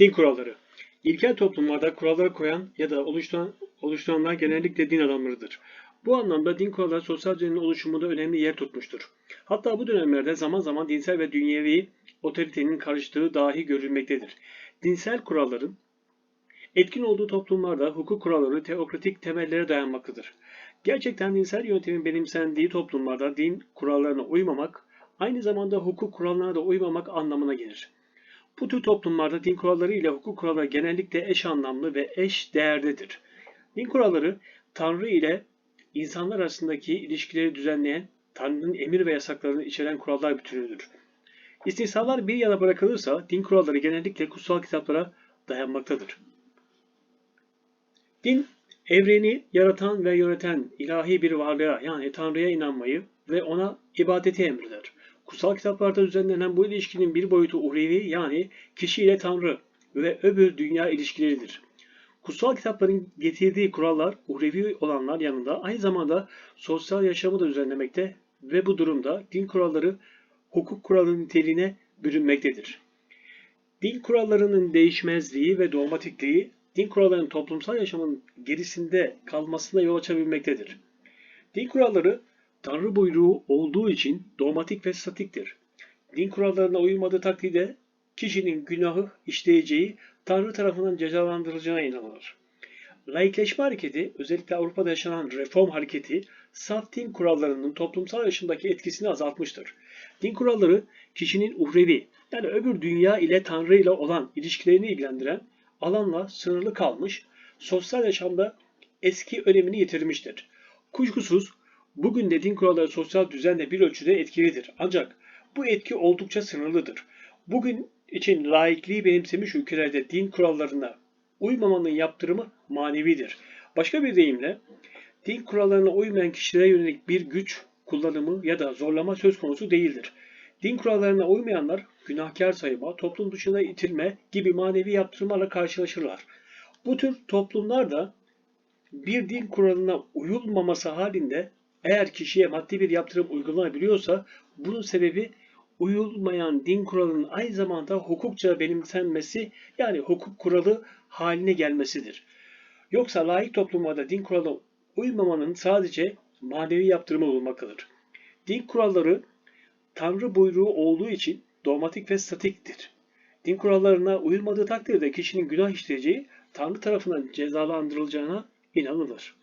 Din kuralları. İlkel toplumlarda kuralları koyan ya da oluşturan, oluşturanlar genellikle din adamlarıdır. Bu anlamda din kuralları sosyal düzenin oluşumunda önemli yer tutmuştur. Hatta bu dönemlerde zaman zaman dinsel ve dünyevi otoritenin karıştığı dahi görülmektedir. Dinsel kuralların etkin olduğu toplumlarda hukuk kuralları teokratik temellere dayanmaktadır. Gerçekten dinsel yöntemin benimsendiği toplumlarda din kurallarına uymamak, aynı zamanda hukuk kurallarına da uymamak anlamına gelir. Bu tür toplumlarda din kuralları ile hukuk kuralları genellikle eş anlamlı ve eş değerdedir. Din kuralları Tanrı ile insanlar arasındaki ilişkileri düzenleyen, Tanrı'nın emir ve yasaklarını içeren kurallar bütünüdür. İstisnalar bir yana bırakılırsa din kuralları genellikle kutsal kitaplara dayanmaktadır. Din, evreni yaratan ve yöneten ilahi bir varlığa yani Tanrı'ya inanmayı ve ona ibadeti emreder. Kutsal kitaplarda düzenlenen bu ilişkinin bir boyutu uhrevi yani kişi ile Tanrı ve öbür dünya ilişkileridir. Kutsal kitapların getirdiği kurallar uhrevi olanlar yanında aynı zamanda sosyal yaşamı da düzenlemekte ve bu durumda din kuralları hukuk kuralının niteliğine bürünmektedir. Din kurallarının değişmezliği ve dogmatikliği din kurallarının toplumsal yaşamın gerisinde kalmasına yol açabilmektedir. Din kuralları Tanrı buyruğu olduğu için dogmatik ve statiktir. Din kurallarına uyulmadığı takdirde kişinin günahı işleyeceği Tanrı tarafından cezalandırılacağına inanılır. Laikleşme hareketi, özellikle Avrupa'da yaşanan reform hareketi, saf din kurallarının toplumsal yaşamdaki etkisini azaltmıştır. Din kuralları kişinin uhrevi, yani öbür dünya ile Tanrı ile olan ilişkilerini ilgilendiren alanla sınırlı kalmış, sosyal yaşamda eski önemini yitirmiştir. Kuşkusuz bugün de din kuralları sosyal düzenle bir ölçüde etkilidir. Ancak bu etki oldukça sınırlıdır. Bugün için laikliği benimsemiş ülkelerde din kurallarına uymamanın yaptırımı manevidir. Başka bir deyimle din kurallarına uymayan kişilere yönelik bir güç kullanımı ya da zorlama söz konusu değildir. Din kurallarına uymayanlar günahkar sayma, toplum dışına itilme gibi manevi yaptırımlarla karşılaşırlar. Bu tür toplumlarda bir din kuralına uyulmaması halinde eğer kişiye maddi bir yaptırım uygulanabiliyorsa bunun sebebi uyulmayan din kuralının aynı zamanda hukukça benimsenmesi yani hukuk kuralı haline gelmesidir. Yoksa layık toplumlarda din kuralına uymamanın sadece manevi yaptırımı bulunmaktadır. Din kuralları Tanrı buyruğu olduğu için dogmatik ve statiktir. Din kurallarına uyulmadığı takdirde kişinin günah işleyeceği Tanrı tarafından cezalandırılacağına inanılır.